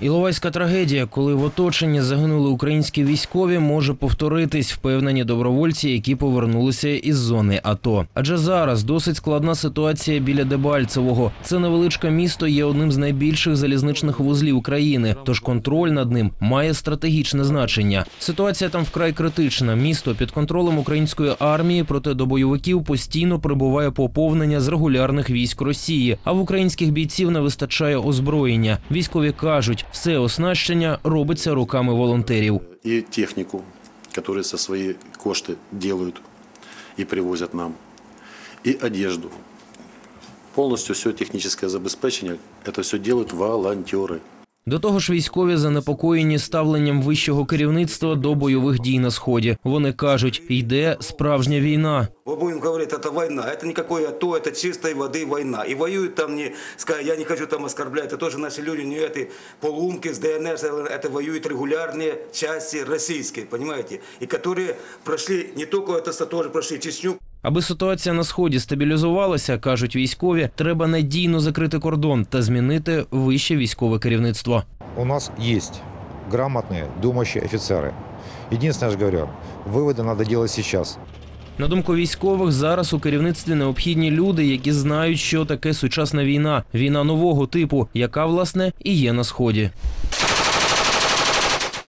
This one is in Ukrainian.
Іловайська трагедія, коли в оточенні загинули українські військові, може повторитись, впевнені добровольці, які повернулися із зони АТО. Адже зараз досить складна ситуація біля Дебальцевого. Це невеличке місто є одним з найбільших залізничних вузлів країни, тож контроль над ним має стратегічне значення. Ситуація там вкрай критична. Місто під контролем української армії, проте до бойовиків постійно прибуває поповнення з регулярних військ Росії. А в українських бійців не вистачає озброєння. Військові кажуть, все оснащення робиться руками волонтерів. и технику, которые со свои кошты делают и привозят нам, и одежду. Полностью все техническое забезпечение, это все делают волонтеры. До того ж, військові занепокоєні ставленням вищого керівництва до бойових дій на сході. Вони кажуть, йде справжня війна. Мы будем говорить, это война. Это никакой АТО, это чистой воды война. И воюют там не, ска- я не хочу там оскорблять, это тоже наши люди, не эти полумки с ДНР, с ЛНР, это воюют регулярные части российские, понимаете? И которые прошли, не только это тоже прошли Чечню, Аби ситуація на сході стабілізувалася, кажуть військові, треба надійно закрити кордон та змінити вище військове керівництво. У нас есть грамотные, думающие офицеры. Единственное, я же говорю, выводы надо делать сейчас. На думку військових, зараз у керівництві необхідні люди, які знають, що таке сучасна війна, війна нового типу, яка власне і є на сході.